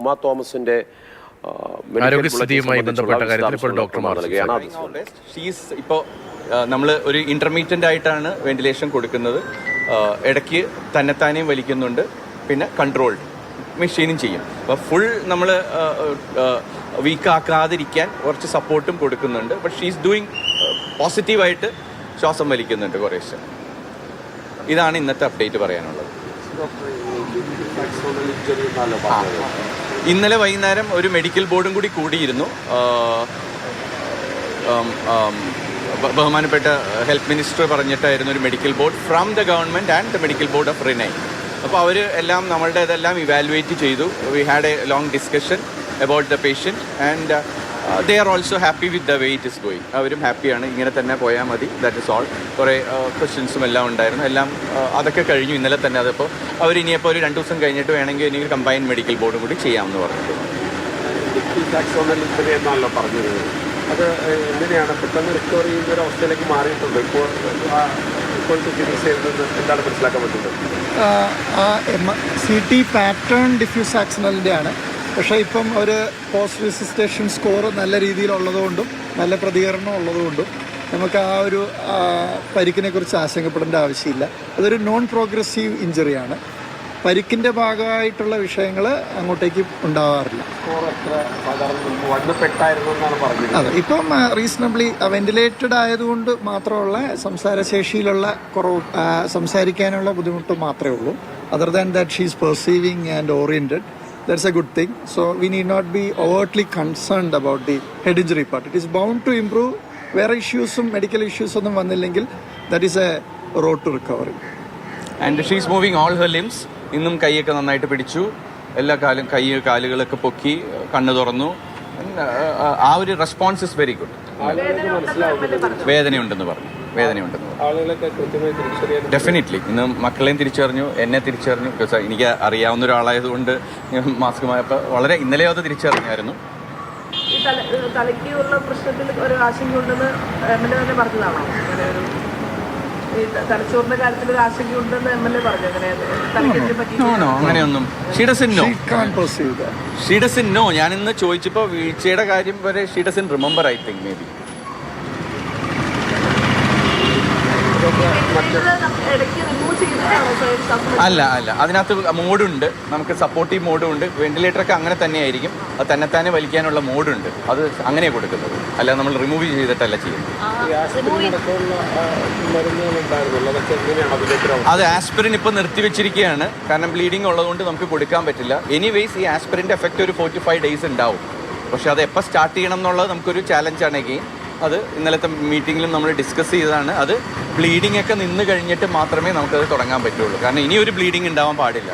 ഉമാ തോമസിന്റെ മെഡിക്കൽ ആരോഗ്യസ്ഥിതിയുമായി ബന്ധപ്പെട്ട കാര്യത്തിൽ ഇപ്പോൾ ഡോക്ടർമാർ ഷീസ് ഇപ്പോൾ നമ്മൾ ഒരു ഇന്റർമീഡിയന്റ് ആയിട്ടാണ് വെന്റിലേഷൻ കൊടുക്കുന്നത്. ഇടയ്ക്ക് തന്നെത്താനെയും വലിക്കുന്നുണ്ട്. പിന്നെ കൺട്രോൾഡ് മെഷീനും ചെയ്യും. അപ്പോൾ ഫുൾ നമ്മൾ വീക്ക് ആക്കാതിരിക്കാൻ കുറച്ച് സപ്പോർട്ടും കൊടുക്കുന്നുണ്ട്. ബട്ട് ഷീസ് ഡൂയിങ് പോസിറ്റീവായിട്ട് ശ്വാസം വലിക്കുന്നുണ്ട് കുറേശ്ശെ. ഇതാണ് ഇന്നത്തെ അപ്ഡേറ്റ് പറയാനുള്ളത്. ഇന്നലെ വൈകുന്നേരം ഒരു മെഡിക്കൽ ബോർഡും കൂടി കൂടിയിരുന്നു. ബഹുമാനപ്പെട്ട ഹെൽത്ത് മിനിസ്റ്റർ പറഞ്ഞിട്ടായിരുന്നു ഒരു medical board from the government and the medical board of Renai. അപ്പോൾ അവർ എല്ലാം നമ്മളുടെ ഇതെല്ലാം ഇവാലുവേറ്റ് ചെയ്തു. We had a long discussion about the patient and they are also happy with the way it is going അവരും ഹാപ്പിയാണ് ഇങ്ങനെ തന്നെ പോയാൽ മതി. ദാറ്റ് ഇസ് ഓൾ കുറേ ക്വസ്റ്റ്യൻസും എല്ലാം ഉണ്ടായിരുന്നു. എല്ലാം ആ, അതൊക്കെ കഴിഞ്ഞു. ഇന്നലെ തന്നെ അതിപ്പോൾ അവർ ഇനിയിപ്പോൾ ഒരു രണ്ട് ദിവസം കഴിഞ്ഞിട്ട് വേണമെങ്കിൽ ഇനി ഒരു കമ്പൈൻഡ് മെഡിക്കൽ ബോർഡും കൂടി ചെയ്യാമെന്ന് എന്നാണല്ലോ പറഞ്ഞത്? അത് എങ്ങനെയാണ്? പെട്ടെന്ന് റിക്കവർ ചെയ്യുന്ന ഒരു അവസ്ഥയിലേക്ക് മാറിയിട്ടുണ്ട്. ഇപ്പോൾ ഇപ്പോഴത്തെ ചികിത്സയിൽ എന്താണ് മനസ്സിലാക്കാൻ പറ്റുന്നത്? സി ടി പാറ്റേൺ ഡിഫ്യൂസ് ആക്സിഡന്റിന്റെ ആണ്. പക്ഷേ ഇപ്പം ഒരു പോസ്റ്റ് രജിസ്ട്രേഷൻ സ്കോർ നല്ല രീതിയിലുള്ളതുകൊണ്ടും നല്ല പ്രതികരണം ഉള്ളതുകൊണ്ടും നമുക്ക് ആ ഒരു ആ, പരിക്കിനെ കുറിച്ച് ആശങ്കപ്പെടേണ്ട ആവശ്യമില്ല. അതൊരു നോൺ പ്രോഗ്രസീവ് ഇഞ്ചറിയാണ് പരിക്കിന്റെ ഭാഗമായിട്ടുള്ള വിഷയങ്ങൾ അങ്ങോട്ടേക്ക് ഉണ്ടാവാറില്ല. അതെ ഇപ്പം റീസണബ്ലി വെന്റിലേറ്റഡ് ആയതുകൊണ്ട് മാത്രമുള്ള സംസാരശേഷിയിലുള്ള കുറവ് സംസാരിക്കാനുള്ള ബുദ്ധിമുട്ട് മാത്രമേ ഉള്ളൂ. Other than that she's perceiving and oriented that's a good thing. So we need not be overtly concerned about the head injury part. It is bound to improve. വേറെ ഇഷ്യൂസും മെഡിക്കൽ ഇഷ്യൂസ് ഒന്നും വന്നില്ലെങ്കിൽ that is a road to recovery and she's moving all her limbs ഇന്നും കൈയൊക്കെ നന്നായിട്ട് പിടിച്ചു എല്ലാ കാലും കൈ കാലുകളൊക്കെ പൊക്കി കണ്ണു തുറന്നു ആ, ആ ഒരു റെസ്പോൺസ് ഇസ് വെരി ഗുഡ് വേദനയുണ്ടെന്ന് പറഞ്ഞു. വേദനയുണ്ടെന്ന് പറഞ്ഞു. ഡെഫിനറ്റ്ലി ഇന്ന് മക്കളെയും തിരിച്ചറിഞ്ഞു എന്നെ തിരിച്ചറിഞ്ഞു. ബിക്കോസ് എനിക്ക് അറിയാവുന്ന ഒരാളായതുകൊണ്ട് മാസ്ക് മായപ്പോൾ വളരെ ഇന്നലെയോ അത് തിരിച്ചറിഞ്ഞായിരുന്നു. ഉള്ള പ്രശ്നത്തിൽ ഒരു ആശങ്കയുണ്ടെന്ന് എം എൽ എ തന്നെ പറഞ്ഞതാണോ? ഈ ചോദിച്ചപ്പോ തലച്ചോറിന്റെ കാര്യത്തിൽ ഒരു ആശങ്കയുണ്ടെന്ന് എം എൽ എ പറഞ്ഞു. അങ്ങനെ പറ്റി അങ്ങനെയൊന്നും. നോ? നോ? ഞാൻ ഇന്ന് ചോദിച്ചപ്പോൾ വീഴ്ചയുടെ കാര്യം വരെ she doesn't remember I think maybe ഇടയ്ക്ക് റിമൂവ് അല്ല അല്ല. അതിനകത്ത് മോഡുണ്ട്. നമുക്ക് സപ്പോർട്ടീവ് മോഡും ഉണ്ട് വെന്റിലേറ്റർ ഒക്കെ അങ്ങനെ തന്നെ ആയിരിക്കും അത് തന്നെ തന്നെ വലിക്കാനുള്ള മോഡുണ്ട്. അത് അങ്ങനെ കൊടുക്കുന്നത്. അല്ല നമ്മൾ റിമൂവ് ചെയ്തിട്ടല്ല ചെയ്യുന്നത്. അത് ആസ്പിരിൻ ഇപ്പോൾ നിർത്തിവെച്ചിരിക്കുകയാണ് കാരണം ബ്ലീഡിംഗ് ഉള്ളതുകൊണ്ട് നമുക്ക് കൊടുക്കാൻ പറ്റില്ല. എനിവേസ് ഈ ആസ്പിരിന്റെ എഫക്റ്റ് ഒരു ഫോർട്ടി ഫൈവ് ഡേയ്സ് ഉണ്ടാവും. പക്ഷെ അത് എപ്പോൾ സ്റ്റാർട്ട് ചെയ്യണം എന്നുള്ളത് നമുക്കൊരു ചാലഞ്ചാണ് എഗെയിൻ അത് ഇന്നലത്തെ മീറ്റിങ്ങിലും നമ്മൾ ഡിസ്കസ് ചെയ്തതാണ്. അത് ബ്ലീഡിംഗ് ഒക്കെ നിന്ന് കഴിഞ്ഞിട്ട് മാത്രമേ നമുക്കത് തുടങ്ങാൻ പറ്റുള്ളൂ. കാരണം ഇനി ഒരു ബ്ലീഡിംഗ് ഉണ്ടാവാൻ പാടില്ല.